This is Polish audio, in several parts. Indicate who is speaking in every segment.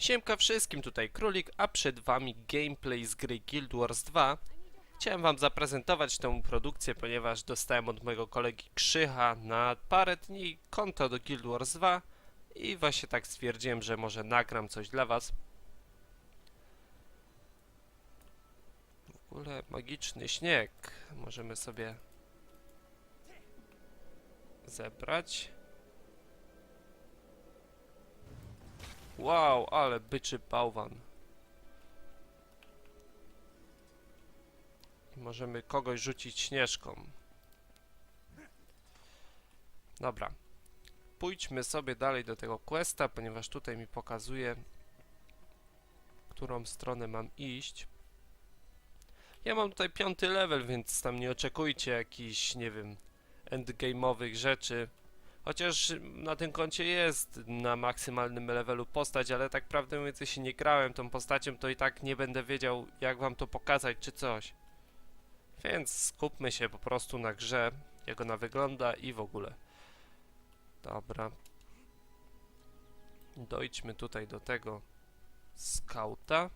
Speaker 1: Siemka wszystkim, tutaj Królik, a przed wami gameplay z gry Guild Wars 2. Chciałem wam zaprezentować tę produkcję, ponieważ dostałem od mojego kolegi Krzycha na parę dni konto do Guild Wars 2 i właśnie tak stwierdziłem, że może nagram coś dla was. W ogóle magiczny śnieg możemy sobie zebrać. Wow, ale byczy bałwan. I możemy kogoś rzucić śnieżką. Dobra. Pójdźmy sobie dalej do tego questa, ponieważ tutaj mi pokazuje, którą stronę mam iść. Ja mam tutaj piąty level, więc tam nie oczekujcie jakichś, nie wiem, endgame'owych rzeczy. Chociaż na tym koncie jest na maksymalnym levelu postać, ale tak prawdę mówiąc, jeśli nie grałem tą postacią, to i tak nie będę wiedział, jak wam to pokazać, czy coś. Więc skupmy się po prostu na grze, jak ona wygląda i w ogóle. Dobra. Dojdźmy tutaj do tego skauta.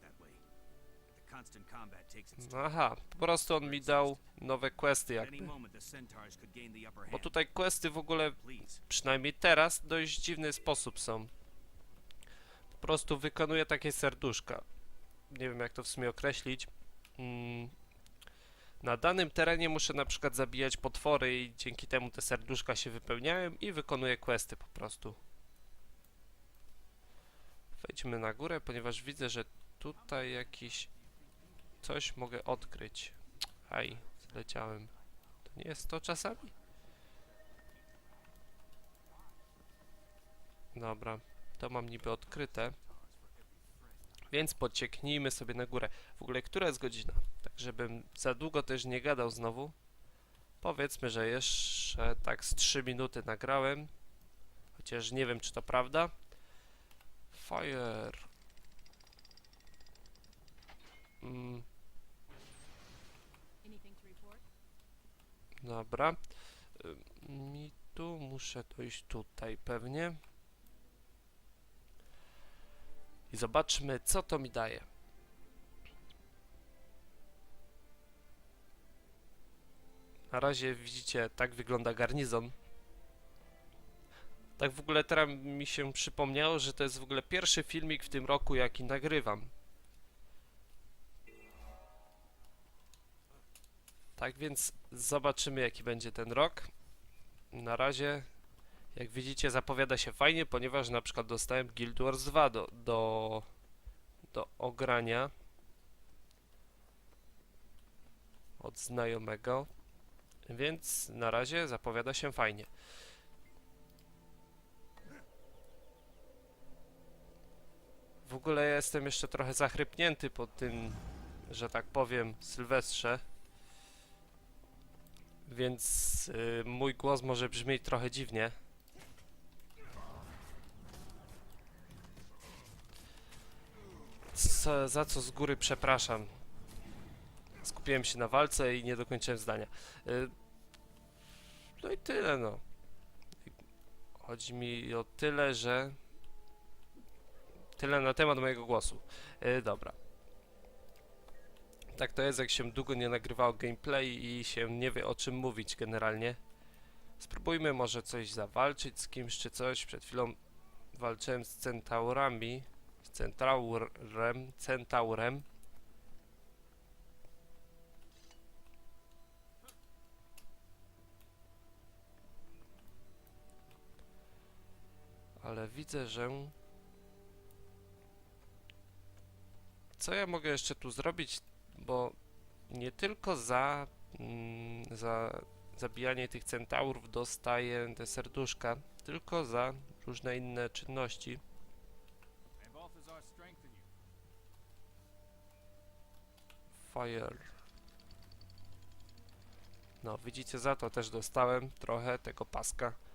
Speaker 2: That way. The constant combat takes its toll.
Speaker 1: Aha, po prostu on mi dał nowe questy jakby. Bo tutaj questy w ogóle, przynajmniej teraz, dość dziwny sposób są. Po prostu wykonuję takie serduszka. Nie wiem jak to w sumie określić. Mm. Na danym terenie muszę na przykład zabijać potwory i dzięki temu te serduszka się wypełniają i wykonuję questy po prostu. Wejdźmy na górę, ponieważ widzę, że tutaj jakiś coś mogę odkryć. Aj, zleciałem. To nie jest to czasami? Dobra, to mam niby odkryte. Więc pocieknijmy sobie na górę. W ogóle, która jest godzina? Żebym za długo też nie gadał znowu. Powiedzmy, że jeszcze tak z 3 minuty nagrałem. Chociaż nie wiem, czy to prawda. Fire. Mm? Dobra. Y, Mi tu muszę dojść tutaj pewnie. I zobaczmy, co to mi daje. Na razie widzicie, tak wygląda garnizon. Tak w ogóle teraz mi się przypomniało, że to jest w ogóle pierwszy filmik w tym roku, jaki nagrywam. Tak więc zobaczymy jaki będzie ten rok. Na razie, jak widzicie, zapowiada się fajnie, ponieważ na przykład dostałem Guild Wars 2 do, do, do ogrania od znajomego. Więc na razie zapowiada się fajnie. W ogóle jestem jeszcze trochę zachrypnięty po tym, że tak powiem, Sylwestrze. Więc y, mój głos może brzmieć trochę dziwnie. Co, za co z góry przepraszam. Skupiłem się na walce i nie dokończyłem zdania. Y, no i tyle, no. Chodzi mi o tyle, że. Tyle na temat mojego głosu. Y, dobra. Tak to jest, jak się długo nie nagrywało gameplay i się nie wie o czym mówić generalnie. Spróbujmy może coś zawalczyć z kimś czy coś. Przed chwilą walczyłem z centaurami. Z centaurem. Centaurem. Ale widzę, że... Co ja mogę jeszcze tu zrobić? Bo nie tylko za, mm, za zabijanie tych centaurów dostaję te serduszka, tylko za różne inne czynności. Fire. No, widzicie, za to też dostałem trochę tego paska.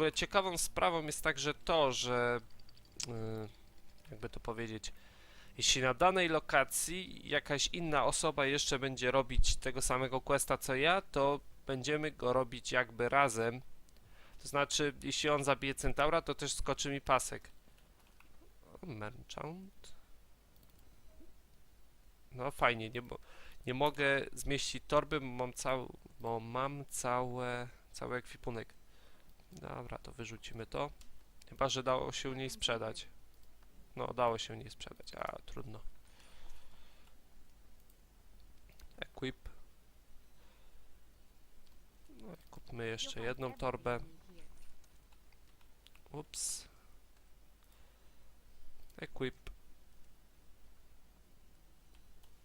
Speaker 1: Ogóle ciekawą sprawą jest także to, że yy, jakby to powiedzieć, jeśli na danej lokacji jakaś inna osoba jeszcze będzie robić tego samego questa co ja, to będziemy go robić jakby razem. To znaczy, jeśli on zabije centaura, to też skoczy mi pasek. Merchant. No fajnie, nie, nie mogę zmieścić torby, bo mam, cał bo mam całe, cały ekwipunek. Dobra, to wyrzucimy to. Chyba, że dało się niej sprzedać. No, dało się niej sprzedać, a trudno. Equip. No, kupmy jeszcze jedną torbę. Ups. Equip.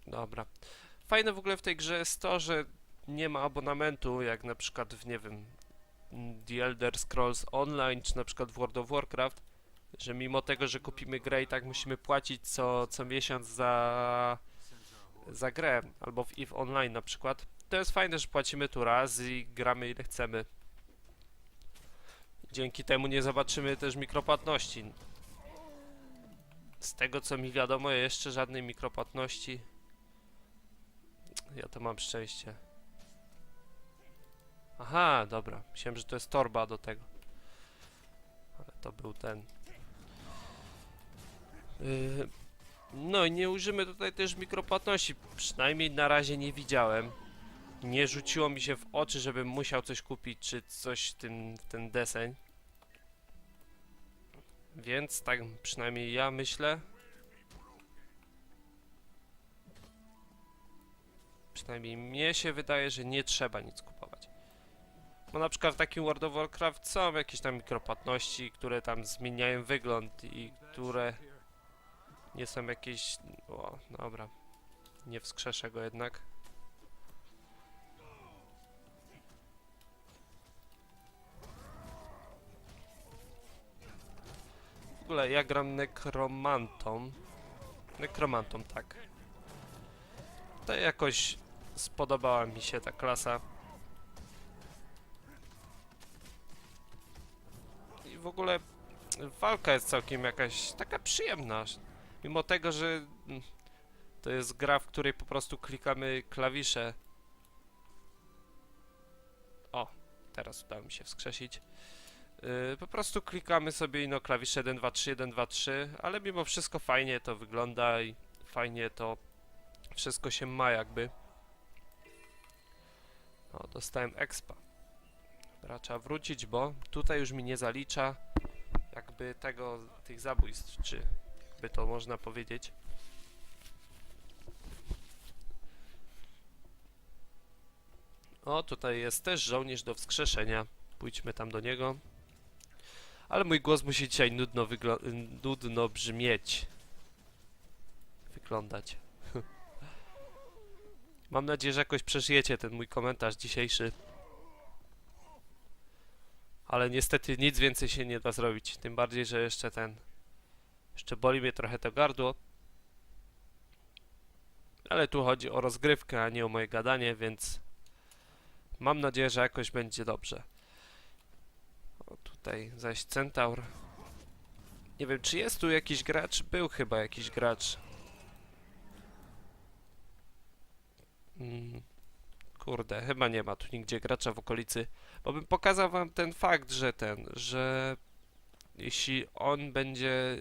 Speaker 1: Dobra. Fajne w ogóle w tej grze jest to, że nie ma abonamentu, jak na przykład w, nie wiem, The Elder Scrolls Online, czy na przykład w World of Warcraft, że mimo tego, że kupimy grę i tak musimy płacić co, co miesiąc za, za grę, albo w EVE Online na przykład, to jest fajne, że płacimy tu raz i gramy ile chcemy. Dzięki temu nie zobaczymy też mikropłatności. Z tego co mi wiadomo, jeszcze żadnej mikropłatności. Ja to mam szczęście. Aha, dobra. Myślałem, że to jest torba do tego. Ale to był ten. Yy, no i nie użymy tutaj też mikropłatności. Przynajmniej na razie nie widziałem. Nie rzuciło mi się w oczy, żebym musiał coś kupić, czy coś w ten, w ten deseń. Więc tak przynajmniej ja myślę. Przynajmniej mnie się wydaje, że nie trzeba nic kupować. Bo na przykład w takim World of Warcraft są jakieś tam mikropłatności, które tam zmieniają wygląd i które nie są jakieś... O, dobra. Nie wskrzeszę go jednak. W ogóle ja gram nekromantą. Nekromantą, tak. To jakoś spodobała mi się ta klasa. W ogóle walka jest całkiem jakaś taka przyjemna. Mimo tego, że to jest gra, w której po prostu klikamy klawisze. O, teraz udało mi się wskrzesić. Yy, po prostu klikamy sobie ino klawisze 1, 2, 3, 1, 2, 3, ale mimo wszystko fajnie to wygląda i fajnie to wszystko się ma jakby. O, dostałem expa. Dobra, trzeba wrócić, bo tutaj już mi nie zalicza jakby tego, tych zabójstw, czy by to można powiedzieć. O, tutaj jest też żołnierz do wskrzeszenia. Pójdźmy tam do niego. Ale mój głos musi dzisiaj nudno, nudno brzmieć. Wyglądać. Mam nadzieję, że jakoś przeżyjecie ten mój komentarz dzisiejszy. Ale niestety nic więcej się nie da zrobić. Tym bardziej, że jeszcze ten. Jeszcze boli mnie trochę to gardło. Ale tu chodzi o rozgrywkę, a nie o moje gadanie, więc mam nadzieję, że jakoś będzie dobrze. O, tutaj zaś centaur. Nie wiem, czy jest tu jakiś gracz? Był chyba jakiś gracz. Mm, kurde, chyba nie ma tu nigdzie gracza w okolicy, bo bym pokazał wam ten fakt, że ten, że jeśli on będzie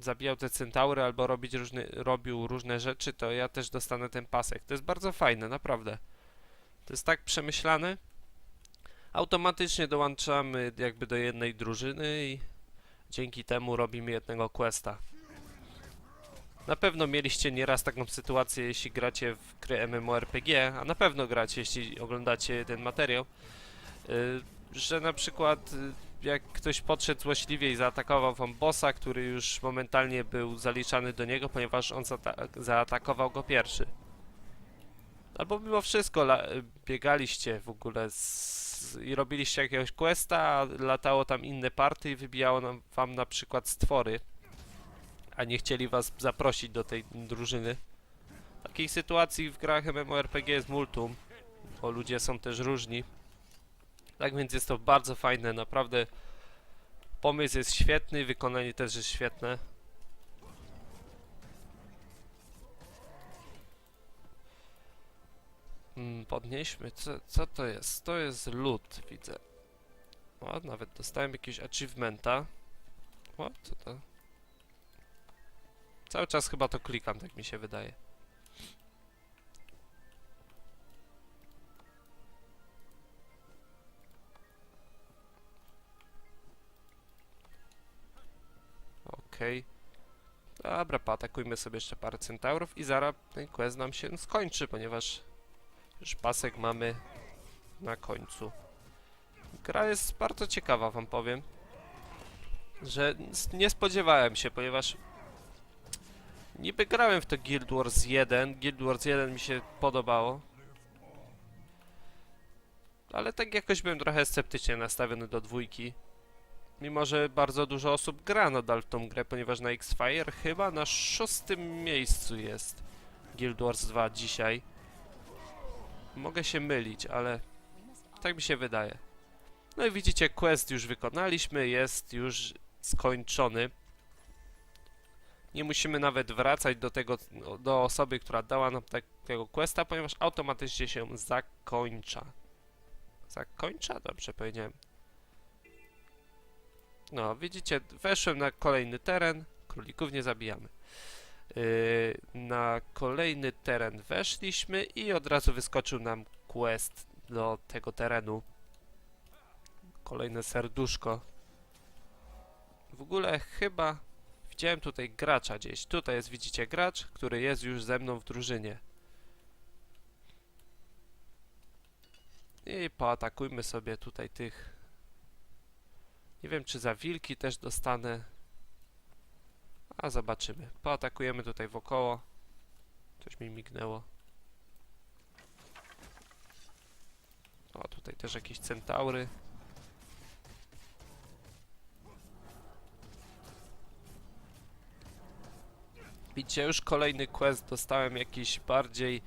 Speaker 1: zabijał te centaury albo robić różne, robił różne rzeczy, to ja też dostanę ten pasek. To jest bardzo fajne, naprawdę. To jest tak przemyślane. Automatycznie dołączamy jakby do jednej drużyny i dzięki temu robimy jednego questa. Na pewno mieliście nieraz taką sytuację, jeśli gracie w gry MMORPG, a na pewno gracie, jeśli oglądacie ten materiał, że na przykład y, jak ktoś podszedł złośliwie i zaatakował wam bossa, który już momentalnie był zaliczany do niego, ponieważ on zaata- zaatakował go pierwszy. Albo mimo wszystko biegaliście w ogóle z, i robiliście jakiegoś questa, a latało tam inne party i wybijało nam, wam na przykład stwory, a nie chcieli was zaprosić do tej drużyny. Takich sytuacji w grach MMORPG jest multum, bo ludzie są też różni. Tak więc jest to bardzo fajne, naprawdę Pomysł jest świetny, wykonanie też jest świetne. Mm, podnieśmy, co, co to jest? To jest lód, widzę. O, nawet dostałem jakiegoś achievementa. O, co to? Cały czas chyba to klikam, tak mi się wydaje. Okej. Dobra, paatakujmy sobie jeszcze parę centaurów i zaraz ten quest nam się skończy, ponieważ już pasek mamy na końcu. Gra jest bardzo ciekawa, wam powiem. Że nie spodziewałem się, ponieważ niby grałem w to Guild Wars 1. Guild Wars 1 mi się podobało. Ale tak jakoś byłem trochę sceptycznie nastawiony do dwójki. Mimo, że bardzo dużo osób gra nadal w tą grę, ponieważ na X-Fire chyba na szóstym miejscu jest Guild Wars 2 dzisiaj. Mogę się mylić, ale tak mi się wydaje. No i widzicie, quest już wykonaliśmy, jest już skończony. Nie musimy nawet wracać do tego, do osoby, która dała nam takiego questa, ponieważ automatycznie się zakończa. Zakończa? Dobrze powiedziałem. No, widzicie, weszłem na kolejny teren, królików nie zabijamy. Yy, na kolejny teren weszliśmy i od razu wyskoczył nam quest do tego terenu. Kolejne serduszko. W ogóle chyba widziałem tutaj gracza gdzieś. Tutaj jest, widzicie, gracz, który jest już ze mną w drużynie. I pooatakujmy sobie tutaj tych. Nie wiem, czy za wilki też dostanę. A zobaczymy. Pooatakujemy tutaj wokoło. Coś mi mignęło. O, tutaj też jakieś centaury. Widzicie, już kolejny quest dostałem jakiś bardziej...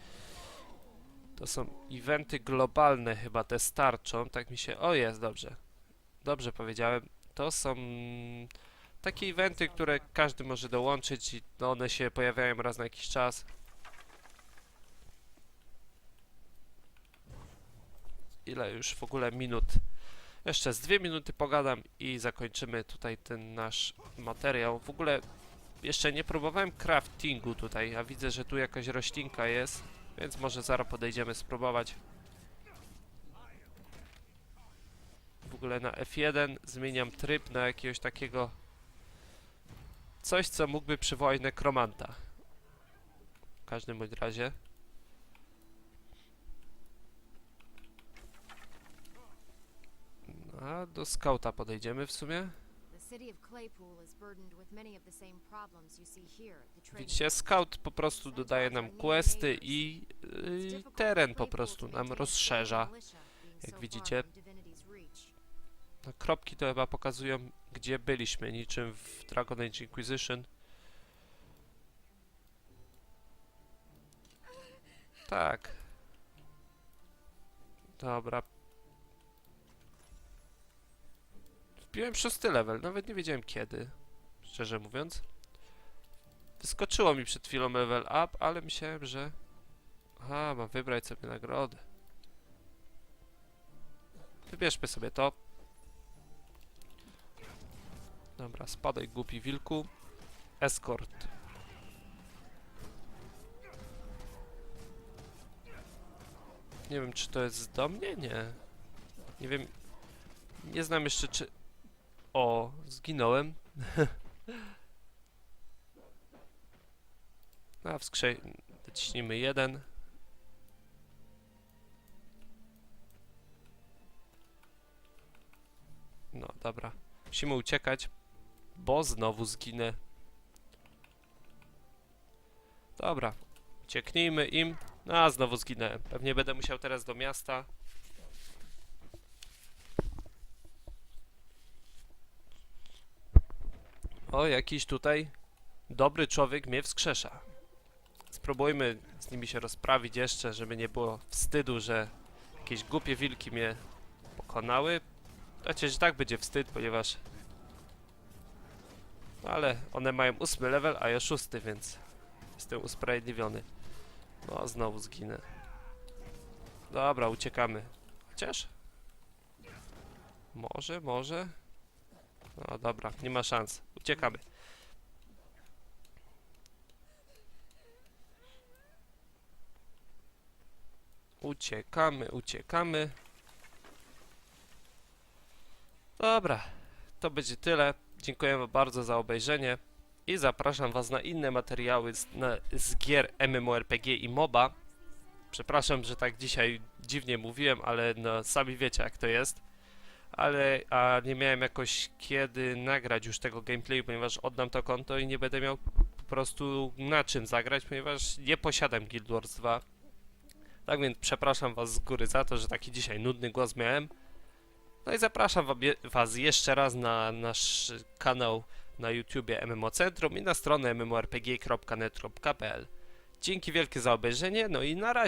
Speaker 1: To są eventy globalne chyba, te starczą, tak mi się... O, jest, dobrze. Dobrze powiedziałem. To są takie eventy, które każdy może dołączyć i one się pojawiają raz na jakiś czas. Ile już w ogóle minut? Jeszcze z dwie minuty pogadam i zakończymy tutaj ten nasz materiał. W ogóle jeszcze nie próbowałem craftingu tutaj, a widzę, że tu jakaś roślinka jest, więc może zaraz podejdziemy spróbować. Ogóle na F1 zmieniam tryb na jakiegoś takiego coś, co mógłby przywołać nekromanta. W każdym bądź razie. A do skauta podejdziemy w sumie. Widzicie, scout po prostu dodaje nam questy i yy, teren po prostu nam rozszerza. jak widzicie. No, kropki to chyba pokazują, gdzie byliśmy, niczym w Dragon Age Inquisition. Tak. Dobra. Wbiłem szósty level, nawet nie wiedziałem kiedy, szczerze mówiąc. Wyskoczyło mi przed chwilą level up, ale myślałem, że... Aha, mam wybrać sobie nagrodę. Wybierzmy sobie to. Dobra, spadaj głupi wilku. Escort. Nie wiem, czy to jest do mnie? Nie. Nie wiem. Nie znam jeszcze, czy... O, zginąłem. A, w skrze... Naciśnijmy jeden. No, dobra. Musimy uciekać, bo znowu zginę. Dobra, ucieknijmy im. No, a znowu zginęłem. Pewnie będę musiał teraz do miasta. O, jakiś tutaj dobry człowiek mnie wskrzesza. Spróbujmy z nimi się rozprawić jeszcze, żeby nie było wstydu, że jakieś głupie wilki mnie pokonały. Chociaż tak będzie wstyd, ponieważ Ale one mają ósmy level, a ja szósty, więc jestem usprawiedliwiony. No, znowu zginę. Dobra, uciekamy. Chociaż? Może, może? No dobra, nie ma szans. Uciekamy. Uciekamy, uciekamy. Dobra, to będzie tyle. Dziękuję bardzo za obejrzenie i zapraszam was na inne materiały z, na, z gier MMORPG i MOBA. Przepraszam, że tak dzisiaj dziwnie mówiłem, ale no, sami wiecie jak to jest. Ale a nie miałem jakoś kiedy nagrać już tego gameplayu, ponieważ oddam to konto i nie będę miał po prostu na czym zagrać, ponieważ nie posiadam Guild Wars 2. Tak więc przepraszam was z góry za to, że taki dzisiaj nudny głos miałem. No i zapraszam was jeszcze raz na nasz kanał na YouTubie MMO Centrum i na stronę mmorpg.net.pl. Dzięki wielkie za obejrzenie, no i na razie.